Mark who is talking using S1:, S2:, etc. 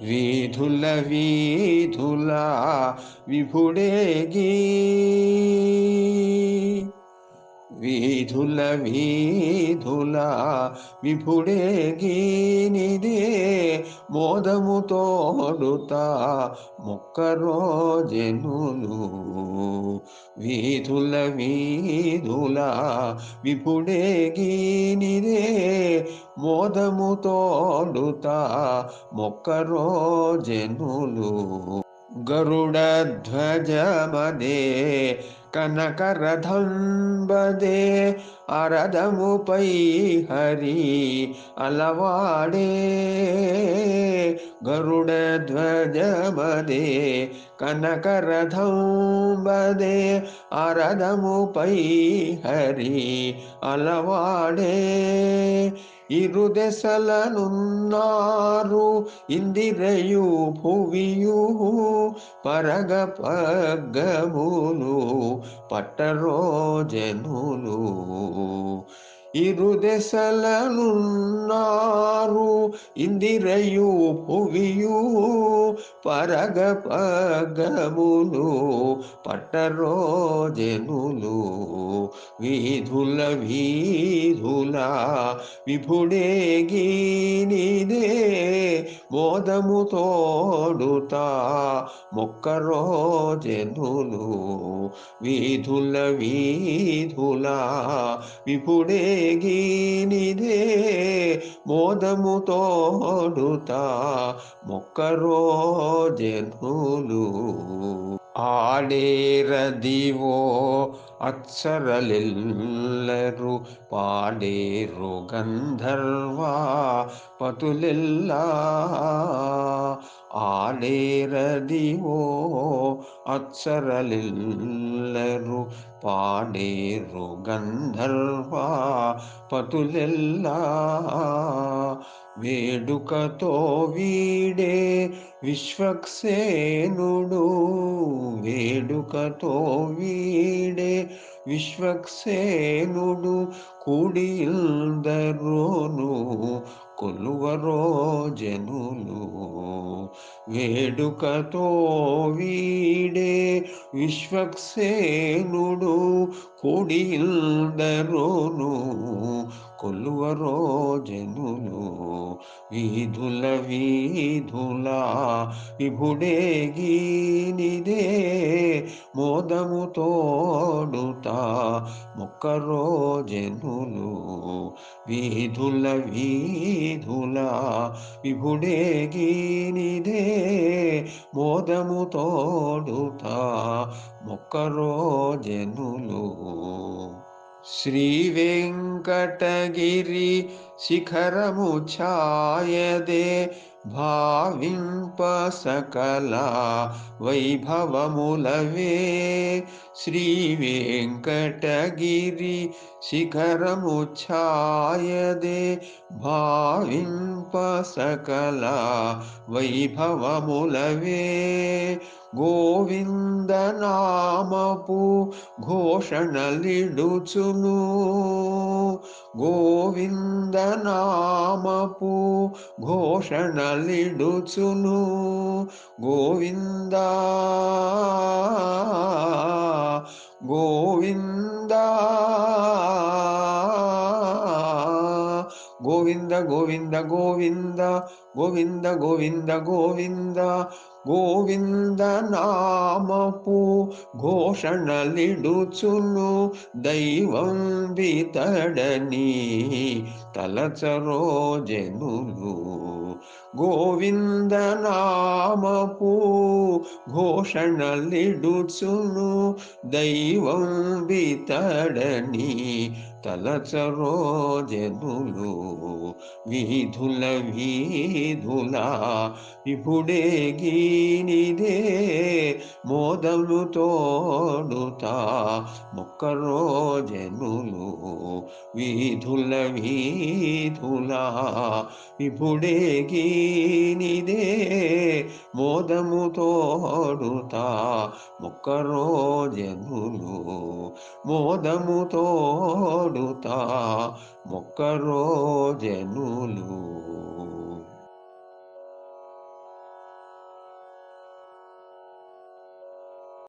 S1: వీధుల వీధుల విభుడేగి. వీధుల వీధుల విభుడేగి నిదే మోదముతో మొక్క రోజెనులు వీధుల వీధుల విపుడే గీనిరే మోదము మోదముతోడుతా మొక్కరో జనులు. గరుడధ్వజమదే కనకరథంబదే అరదముపై హరి అలవాడే గరుడధ్వజమదే కనకరథంబదే అరదముపై హరి అలవాడే ఇరు దెసలనున్నారు ఇందిరయు భువియు పరగ పగ్గములు పట్ట రోజనులు ఇరు దెసలనున్నారు ఇందిరయు భువియూ పరగ పగములు పట్టరో జనులు వీధుల వీధుల విభుడేగినిదే మోదము తోడుత మొక్కరో జనులు వీధుల వీధుల విపుడేగినిదే మోదము తోడుతా మొక్కరో జనులు ఆడేరదివో అత్సరలెల్లరు పాడేరు గంధర్వా పతులెల్లా ఆడేరదివో ಅತ್ಸರಲಿಲ್ಲರು ಪಾಡೇರು ಗಂಧರ್ವ ಪತುಲೆಲ್ಲ వేడుకతో వీడే విశ్వక్సేనుడు వేడుకతో వీడే విశ్వక్సేనుడు కూడిల్దరోను కొలువరో జనులు. వేడుకతో వీడే విశ్వక్సేనుడు కూడిల్దరోను కొలువ రోజనులు వీధుల వీధుల విభుడేగినిదే మోదము తోడుత మొక్క రోజనులు వీధుల వీధుల విభుడేగినిదే మోదము తోడుత మొక్క రోజనులు శ్రీ వెంకటగిరి శిఖరము ఛాయదే భావింప సకల వైభవములవే శ్రీ వెంకటగిరి శిఖరము ఛాయదే భావింప సకల వైభవములవే గోవిందనామపు ఘోషణలిడుచును. గోవిందనామపు ఘోషణలిడుచును. గోవింద గోవింద గోవింద గోవింద గోవింద గోవింద గోవింద గోవింద గోవింద నామపు ఘోషణలిడుచును దైవం వితడని తలచరోజనులు గోవిందనామపు ఘోషణలిడుచును దైవం వితడని తలచరోజనులు విధుల విధుల విభుడే గీ దీనిదే ముక్క రోజనులు వీధుల వీధుల ఇప్పుడే గీనిదే మోదము తోడుతా ముక్క రోజనులు మోదముతోడుతా ముక్కరోజనులు ముక్క రోజనులు